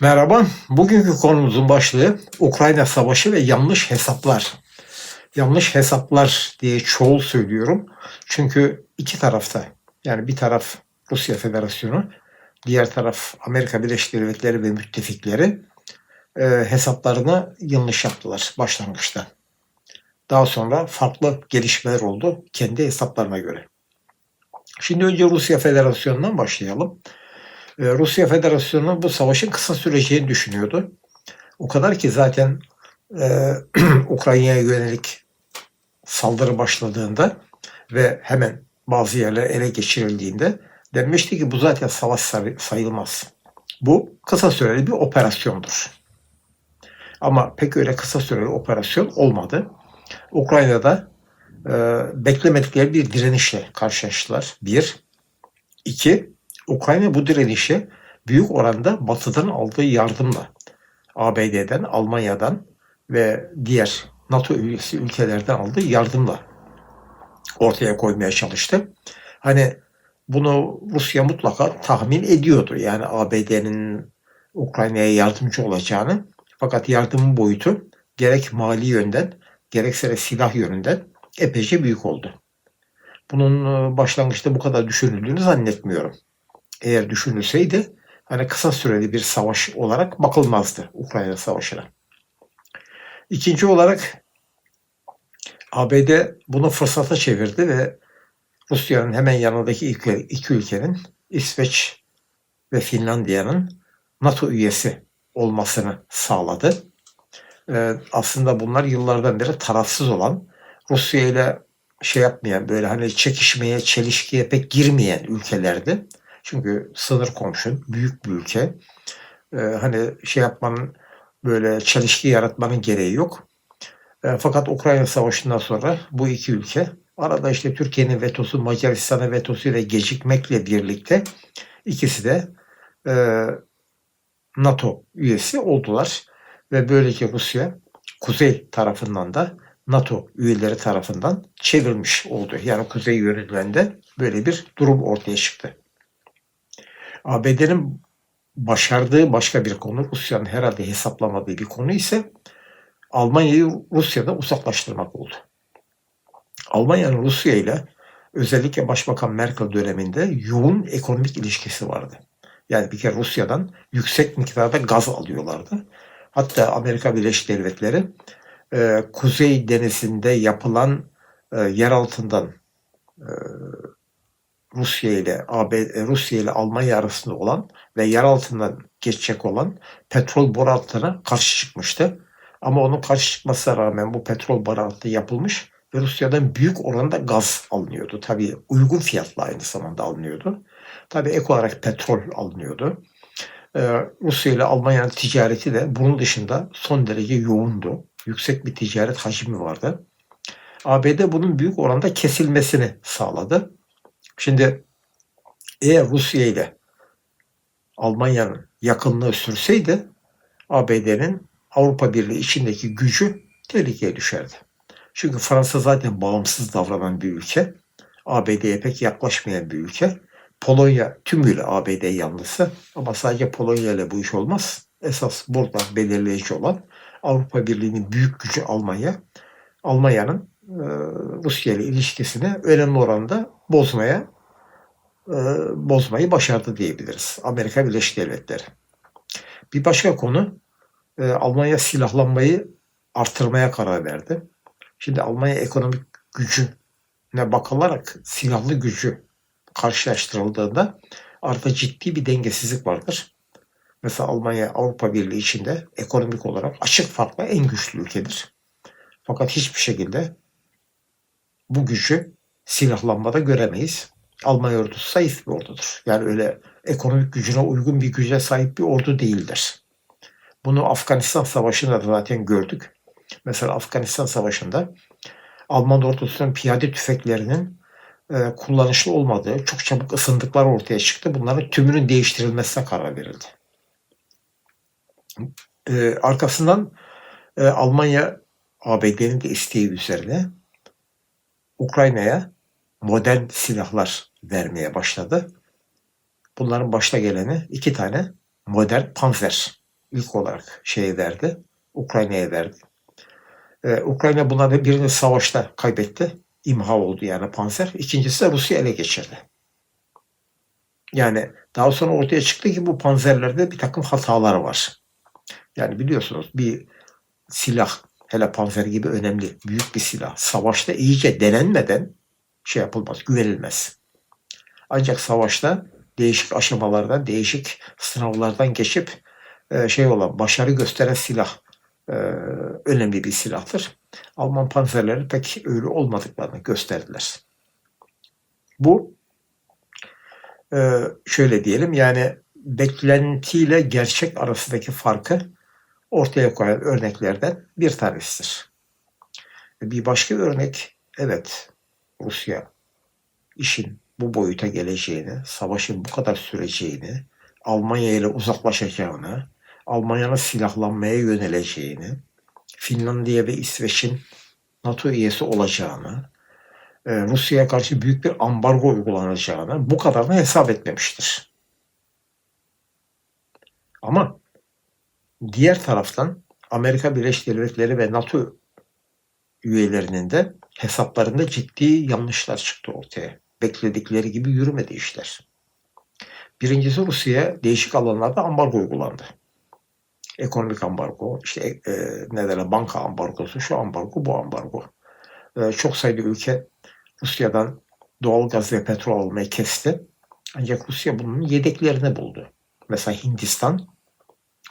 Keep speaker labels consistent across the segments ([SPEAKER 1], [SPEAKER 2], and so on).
[SPEAKER 1] Merhaba. Bugünkü konumuzun başlığı Ukrayna Savaşı ve yanlış hesaplar. Yanlış hesaplar diye çoğul söylüyorum. Çünkü iki tarafta yani bir taraf Rusya Federasyonu, diğer taraf Amerika Birleşik Devletleri ve müttefikleri e, hesaplarını yanlış yaptılar başlangıçta. Daha sonra farklı gelişmeler oldu kendi hesaplarına göre. Şimdi önce Rusya Federasyonu'ndan başlayalım. Ee, Rusya Federasyonu bu savaşın kısa süreceğini düşünüyordu. O kadar ki zaten e, Ukrayna'ya yönelik saldırı başladığında ve hemen bazı yerler ele geçirildiğinde denmişti ki bu zaten savaş sayılmaz. Bu kısa süreli bir operasyondur. Ama pek öyle kısa süreli operasyon olmadı. Ukrayna'da e, beklemedikleri bir direnişle karşılaştılar. Bir. iki Ukrayna bu direnişi büyük oranda Batı'dan aldığı yardımla ABD'den, Almanya'dan ve diğer NATO üyesi ülkelerden aldığı yardımla ortaya koymaya çalıştı. Hani bunu Rusya mutlaka tahmin ediyordu. Yani ABD'nin Ukrayna'ya yardımcı olacağını. Fakat yardımın boyutu gerek mali yönden gerekse de silah yönünden epeyce büyük oldu. Bunun e, başlangıçta bu kadar düşünüldüğünü zannetmiyorum eğer düşünülseydi hani kısa süreli bir savaş olarak bakılmazdı Ukrayna Savaşı'na. İkinci olarak ABD bunu fırsata çevirdi ve Rusya'nın hemen yanındaki iki, ülkenin İsveç ve Finlandiya'nın NATO üyesi olmasını sağladı. Ee, aslında bunlar yıllardan beri tarafsız olan Rusya ile şey yapmayan böyle hani çekişmeye, çelişkiye pek girmeyen ülkelerdi. Çünkü sınır komşun, büyük bir ülke. Ee, hani şey yapmanın böyle çelişki yaratmanın gereği yok. E, fakat Ukrayna Savaşı'ndan sonra bu iki ülke arada işte Türkiye'nin vetosu, Macaristan'ın vetosu ile gecikmekle birlikte ikisi de e, NATO üyesi oldular. Ve böylece Rusya kuzey tarafından da NATO üyeleri tarafından çevrilmiş oldu. Yani kuzey yönelinde böyle bir durum ortaya çıktı. ABD'nin başardığı başka bir konu, Rusya'nın herhalde hesaplamadığı bir konu ise Almanya'yı Rusya'da uzaklaştırmak oldu. Almanya'nın Rusya ile özellikle Başbakan Merkel döneminde yoğun ekonomik ilişkisi vardı. Yani bir kere Rusya'dan yüksek miktarda gaz alıyorlardı. Hatta Amerika Birleşik Devletleri e, Kuzey Denizi'nde yapılan e, yer altından e, Rusya ile AB, e, Rusya ile Almanya arasında olan ve yer altından geçecek olan petrol boru hattına karşı çıkmıştı. Ama onun karşı çıkmasına rağmen bu petrol boru hattı yapılmış ve Rusya'dan büyük oranda gaz alınıyordu. Tabii uygun fiyatla aynı zamanda alınıyordu. Tabii ek olarak petrol alınıyordu. Ee, Rusya ile Almanya'nın ticareti de bunun dışında son derece yoğundu. Yüksek bir ticaret hacmi vardı. ABD bunun büyük oranda kesilmesini sağladı. Şimdi eğer Rusya ile Almanya'nın yakınlığı sürseydi ABD'nin Avrupa Birliği içindeki gücü tehlikeye düşerdi. Çünkü Fransa zaten bağımsız davranan bir ülke. ABD'ye pek yaklaşmayan bir ülke. Polonya tümüyle ABD yanlısı ama sadece Polonya ile bu iş olmaz. Esas burada belirleyici olan Avrupa Birliği'nin büyük gücü Almanya. Almanya'nın Rusya ile ilişkisini önemli oranda bozmaya e, bozmayı başardı diyebiliriz. Amerika Birleşik Devletleri. Bir başka konu e, Almanya silahlanmayı artırmaya karar verdi. Şimdi Almanya ekonomik gücüne bakılarak silahlı gücü karşılaştırıldığında artık ciddi bir dengesizlik vardır. Mesela Almanya Avrupa Birliği içinde ekonomik olarak açık farkla en güçlü ülkedir. Fakat hiçbir şekilde bu gücü silahlanmada göremeyiz. Almanya ordusu zayıf bir ordudur. Yani öyle ekonomik gücüne uygun bir güce sahip bir ordu değildir. Bunu Afganistan Savaşı'nda da zaten gördük. Mesela Afganistan Savaşı'nda Alman ordusunun piyade tüfeklerinin e, kullanışlı olmadığı, çok çabuk ısındıklar ortaya çıktı. Bunların tümünün değiştirilmesine karar verildi. E, arkasından e, Almanya ABD'nin de isteği üzerine Ukrayna'ya modern silahlar vermeye başladı. Bunların başta geleni iki tane modern Panzer ilk olarak şeye verdi. Ukrayna'ya verdi. Ee, Ukrayna bunların birini savaşta kaybetti. İmha oldu yani panzer. İkincisi de Rusya ele geçirdi. Yani daha sonra ortaya çıktı ki bu panzerlerde bir takım hatalar var. Yani biliyorsunuz bir silah hele panzer gibi önemli büyük bir silah savaşta iyice denenmeden şey yapılmaz, güvenilmez. Ancak savaşta değişik aşamalardan, değişik sınavlardan geçip e, şey olan, başarı gösteren silah e, önemli bir silahtır. Alman panzerleri pek öyle olmadıklarını gösterdiler. Bu e, şöyle diyelim yani beklentiyle gerçek arasındaki farkı ortaya koyan örneklerden bir tanesidir. Bir başka örnek evet Rusya işin bu boyuta geleceğini, savaşın bu kadar süreceğini, Almanya ile uzaklaşacağını, Almanya'nın silahlanmaya yöneleceğini, Finlandiya ve İsveç'in NATO üyesi olacağını, e, Rusya'ya karşı büyük bir ambargo uygulanacağını bu kadarını hesap etmemiştir. Ama diğer taraftan Amerika Birleşik Devletleri ve NATO üyelerinin de hesaplarında ciddi yanlışlar çıktı ortaya. Bekledikleri gibi yürümedi işler. Birincisi Rusya'ya değişik alanlarda ambargo uygulandı. Ekonomik ambargo, işte e, ne derler banka ambargosu, şu ambargo, bu ambargo. E, çok sayıda ülke Rusya'dan doğal gaz ve petrol almayı kesti. Ancak Rusya bunun yedeklerini buldu. Mesela Hindistan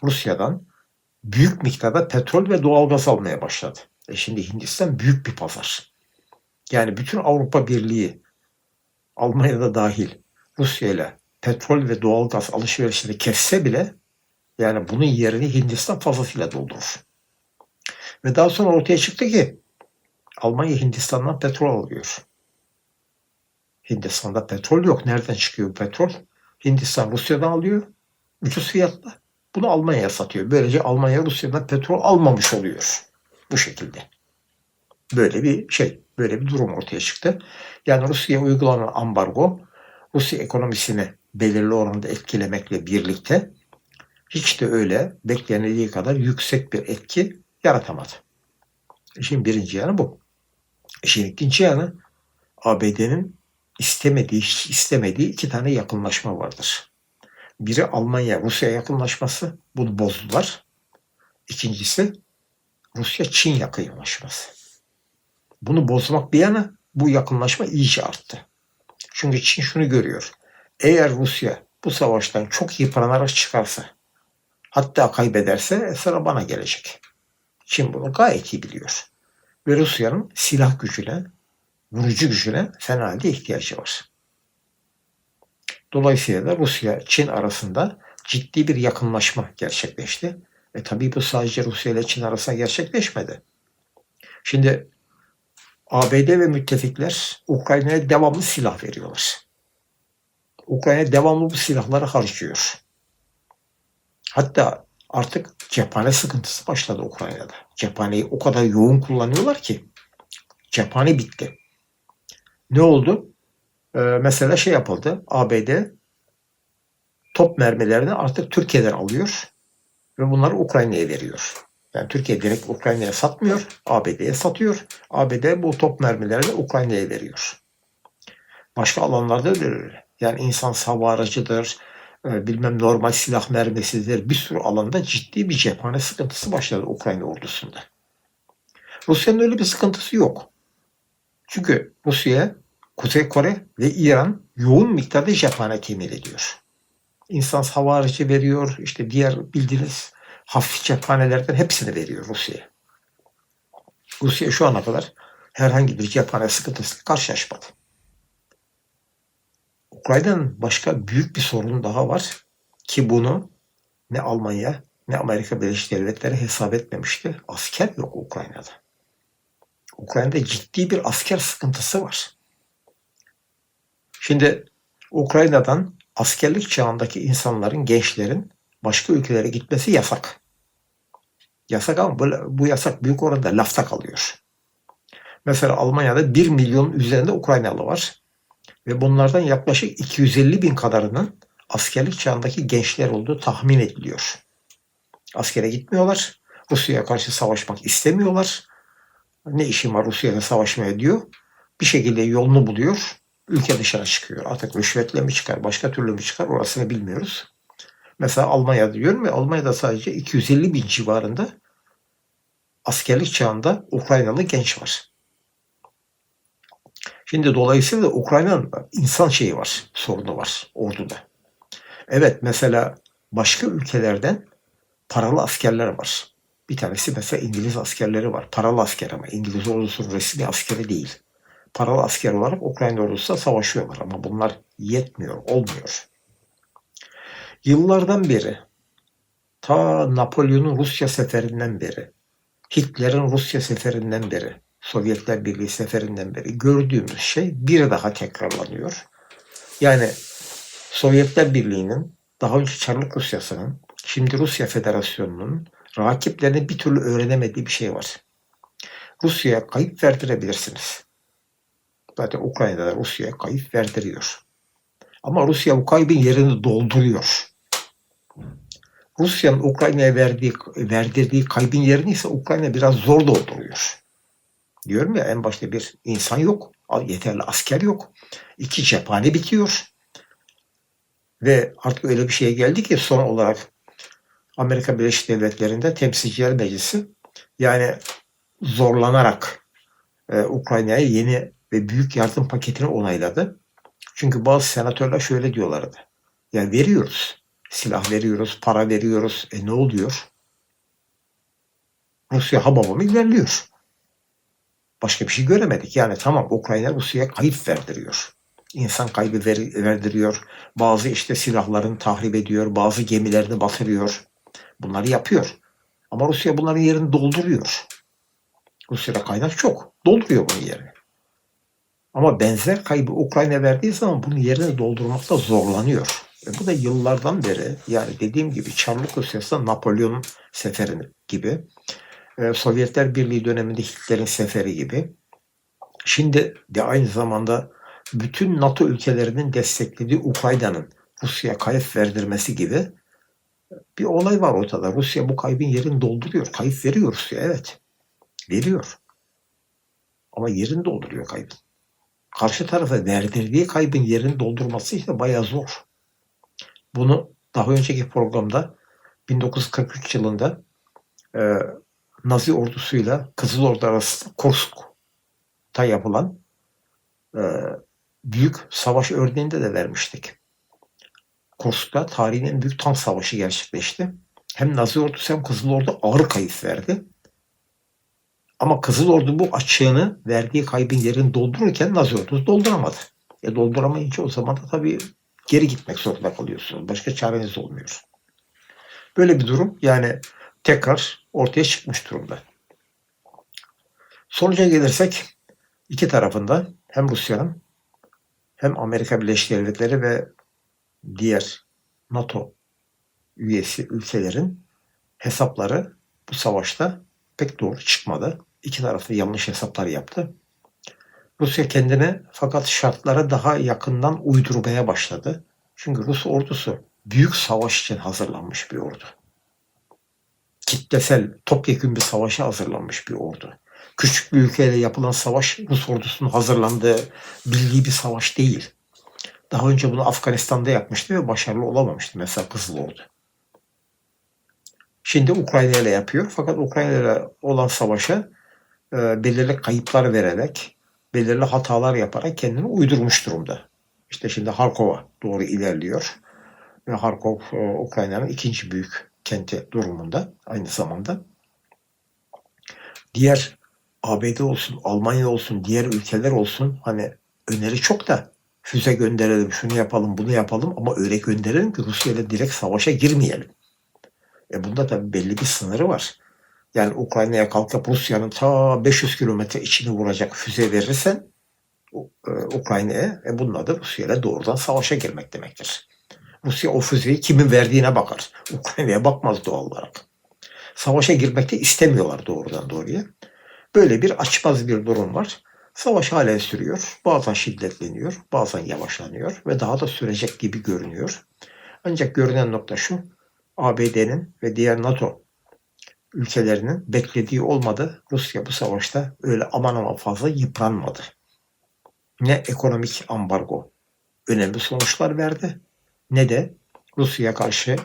[SPEAKER 1] Rusya'dan büyük miktarda petrol ve doğal gaz almaya başladı. E şimdi Hindistan büyük bir pazar. Yani bütün Avrupa Birliği Almanya'da dahil Rusya ile petrol ve doğal gaz alışverişini kesse bile yani bunun yerini Hindistan fazlasıyla doldurur. Ve daha sonra ortaya çıktı ki Almanya Hindistan'dan petrol alıyor. Hindistan'da petrol yok. Nereden çıkıyor petrol? Hindistan Rusya'dan alıyor. Ucuz fiyatla. Bunu Almanya'ya satıyor. Böylece Almanya Rusya'dan petrol almamış oluyor. Bu şekilde. Böyle bir şey, böyle bir durum ortaya çıktı. Yani Rusya'ya uygulanan ambargo Rusya ekonomisini belirli oranda etkilemekle birlikte hiç de öyle beklenildiği kadar yüksek bir etki yaratamadı. İşin birinci yanı bu. İşin ikinci yanı ABD'nin istemediği, istemediği iki tane yakınlaşma vardır. Biri Almanya Rusya yakınlaşması. Bunu bozdular. İkincisi Rusya Çin yakınlaşması. Bunu bozmak bir yana bu yakınlaşma iyice arttı. Çünkü Çin şunu görüyor. Eğer Rusya bu savaştan çok yıpranarak çıkarsa hatta kaybederse sıra bana gelecek. Çin bunu gayet iyi biliyor. Ve Rusya'nın silah gücüne, vurucu gücüne fena halde ihtiyacı var. Dolayısıyla da Rusya Çin arasında ciddi bir yakınlaşma gerçekleşti. E tabii bu sadece Rusya ile Çin arasında gerçekleşmedi. Şimdi ABD ve müttefikler Ukrayna'ya devamlı silah veriyorlar. Ukrayna devamlı bu silahları harcıyor. Hatta artık cephane sıkıntısı başladı Ukrayna'da. Cephaneyi o kadar yoğun kullanıyorlar ki cephane bitti. Ne oldu? Ee, mesela şey yapıldı. ABD top mermilerini artık Türkiye'den alıyor ve bunları Ukrayna'ya veriyor. Yani Türkiye direkt Ukrayna'ya satmıyor, ABD'ye satıyor. ABD bu top mermilerini Ukrayna'ya veriyor. Başka alanlarda da öyle. Yani insan hava aracıdır, e, bilmem normal silah mermisidir. Bir sürü alanda ciddi bir cephane sıkıntısı başladı Ukrayna ordusunda. Rusya'nın öyle bir sıkıntısı yok. Çünkü Rusya, Kuzey Kore ve İran yoğun miktarda cephane temin ediyor. İnsan hava aracı veriyor, işte diğer bildiğiniz hafif cephanelerden hepsini veriyor Rusya'ya. Rusya şu ana kadar herhangi bir cephane sıkıntısıyla karşılaşmadı. Ukrayna'nın başka büyük bir sorunu daha var ki bunu ne Almanya ne Amerika Birleşik Devletleri hesap etmemişti. Asker yok Ukrayna'da. Ukrayna'da ciddi bir asker sıkıntısı var. Şimdi Ukrayna'dan askerlik çağındaki insanların, gençlerin başka ülkelere gitmesi yasak. Yasak ama bu, bu yasak büyük oranda lafta kalıyor. Mesela Almanya'da 1 milyon üzerinde Ukraynalı var. Ve bunlardan yaklaşık 250 bin kadarının askerlik çağındaki gençler olduğu tahmin ediliyor. Askere gitmiyorlar. Rusya'ya karşı savaşmak istemiyorlar. Ne işim var Rusya'yla savaşmaya diyor. Bir şekilde yolunu buluyor. Ülke dışına çıkıyor. Artık rüşvetle mi çıkar, başka türlü mü çıkar orasını bilmiyoruz. Mesela Almanya diyorum ya Almanya'da sadece 250 bin civarında askerlik çağında Ukraynalı genç var. Şimdi dolayısıyla Ukrayna'nın insan şeyi var, sorunu var orduda. Evet mesela başka ülkelerden paralı askerler var. Bir tanesi mesela İngiliz askerleri var. Paralı asker ama İngiliz ordusunun resmi askeri değil. Paralı asker olarak Ukrayna ordusuyla savaşıyorlar ama bunlar yetmiyor, olmuyor. Yıllardan beri ta Napolyon'un Rusya seferinden beri, Hitler'in Rusya seferinden beri, Sovyetler Birliği seferinden beri gördüğümüz şey bir daha tekrarlanıyor. Yani Sovyetler Birliği'nin daha önce Çarlık Rusyası'nın, şimdi Rusya Federasyonu'nun rakiplerine bir türlü öğrenemediği bir şey var. Rusya'ya kayıp verdirebilirsiniz. Zaten Ukrayna'da da Rusya'ya kayıp verdiriyor. Ama Rusya bu kaybın yerini dolduruyor. Rusya'nın Ukrayna'ya verdiği, verdirdiği kaybın yerini ise Ukrayna biraz zor dolduruyor. Diyorum ya en başta bir insan yok, yeterli asker yok. İki cephane bitiyor. Ve artık öyle bir şeye geldi ki son olarak Amerika Birleşik Devletleri'nde Temsilciler Meclisi yani zorlanarak e, Ukrayna'ya yeni ve büyük yardım paketini onayladı. Çünkü bazı senatörler şöyle diyorlardı. Yani veriyoruz. Silah veriyoruz, para veriyoruz. E ne oluyor? Rusya hababamı ilerliyor. Başka bir şey göremedik. Yani tamam Ukrayna Rusya'ya kayıp verdiriyor. İnsan kaybı ver, verdiriyor. Bazı işte silahlarını tahrip ediyor. Bazı gemilerini batırıyor. Bunları yapıyor. Ama Rusya bunların yerini dolduruyor. Rusya'da kaynak çok. Dolduruyor bunun yerini. Ama benzer kaybı Ukrayna verdiği zaman bunun yerini doldurmakta zorlanıyor. Ve bu da yıllardan beri yani dediğim gibi Çarlık Rusyası Napolyon seferi gibi e, Sovyetler Birliği döneminde Hitler'in seferi gibi şimdi de aynı zamanda bütün NATO ülkelerinin desteklediği Ukrayna'nın Rusya'ya kayıp verdirmesi gibi bir olay var ortada. Rusya bu kaybın yerini dolduruyor. Kayıp veriyor Rusya evet. Veriyor. Ama yerini dolduruyor kaybın. Karşı tarafa verdirdiği kaybın yerini doldurması işte bayağı zor. Bunu daha önceki programda 1943 yılında e, Nazi ordusuyla Kızıl Ordu arasında Kursk'ta yapılan e, büyük savaş örneğinde de vermiştik. Kursk'ta tarihin en büyük tank savaşı gerçekleşti. Hem Nazi ordusu hem Kızıl Ordu ağır kayıp verdi. Ama Kızıl Ordu bu açığını verdiği kaybın yerini doldururken Nazi ordusu dolduramadı. E dolduramayınca o zaman da tabii geri gitmek zorunda kalıyorsunuz. Başka çareniz olmuyor. Böyle bir durum yani tekrar ortaya çıkmış durumda. Sonuca gelirsek iki tarafında hem Rusya'nın hem Amerika Birleşik Devletleri ve diğer NATO üyesi ülkelerin hesapları bu savaşta pek doğru çıkmadı. İki taraf da yanlış hesaplar yaptı. Rusya kendine fakat şartlara daha yakından uydurmaya başladı. Çünkü Rus ordusu büyük savaş için hazırlanmış bir ordu. Kitlesel, topyekun bir savaşa hazırlanmış bir ordu. Küçük bir ülkeyle yapılan savaş Rus ordusunun hazırlandığı, bildiği bir savaş değil. Daha önce bunu Afganistan'da yapmıştı ve başarılı olamamıştı mesela Kızıl Ordu. Şimdi Ukrayna ile yapıyor fakat Ukrayna ile olan savaşa e, belirli kayıplar vererek, belirli hatalar yaparak kendini uydurmuş durumda. İşte şimdi Harkov'a doğru ilerliyor. Ve Harkov e, Ukrayna'nın ikinci büyük kenti durumunda aynı zamanda. Diğer ABD olsun, Almanya olsun, diğer ülkeler olsun hani öneri çok da füze gönderelim, şunu yapalım, bunu yapalım ama öyle gönderelim ki Rusya ile direkt savaşa girmeyelim. E bunda tabii belli bir sınırı var. Yani Ukrayna'ya kalkıp Rusya'nın ta 500 kilometre içini vuracak füze verirsen e, Ukrayna'ya e bunun adı Rusya ile doğrudan savaşa girmek demektir. Rusya o füzeyi kimin verdiğine bakar. Ukrayna'ya bakmaz doğal olarak. Savaşa girmekte istemiyorlar doğrudan doğruya. Böyle bir açmaz bir durum var. Savaş hala sürüyor. Bazen şiddetleniyor, bazen yavaşlanıyor ve daha da sürecek gibi görünüyor. Ancak görünen nokta şu. ABD'nin ve diğer NATO ülkelerinin beklediği olmadı. Rusya bu savaşta öyle aman aman fazla yıpranmadı. Ne ekonomik ambargo önemli sonuçlar verdi ne de Rusya'ya karşı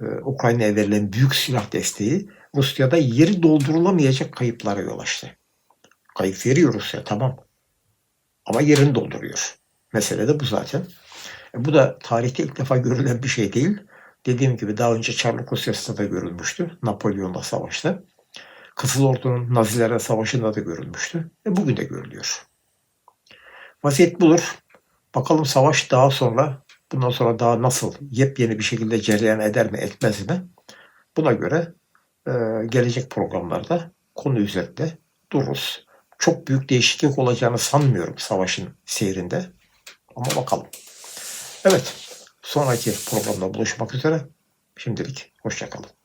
[SPEAKER 1] e, Ukrayna'ya verilen büyük silah desteği Rusya'da yeri doldurulamayacak kayıplara yol açtı. Kayıp veriyor Rusya tamam ama yerini dolduruyor. Mesele de bu zaten. E, bu da tarihte ilk defa görülen bir şey değil. Dediğim gibi daha önce Çarlık Rusyası'nda da görülmüştü. Napolyon'la savaşta. Kızıl Ordu'nun Nazilere savaşında da görülmüştü. Ve bugün de görülüyor. Vaziyet budur. Bakalım savaş daha sonra, bundan sonra daha nasıl yepyeni bir şekilde cereyan eder mi etmez mi? Buna göre e, gelecek programlarda konu üzerinde dururuz. Çok büyük değişiklik olacağını sanmıyorum savaşın seyrinde. Ama bakalım. Evet. Sonraki programda buluşmak üzere. Şimdilik hoşçakalın.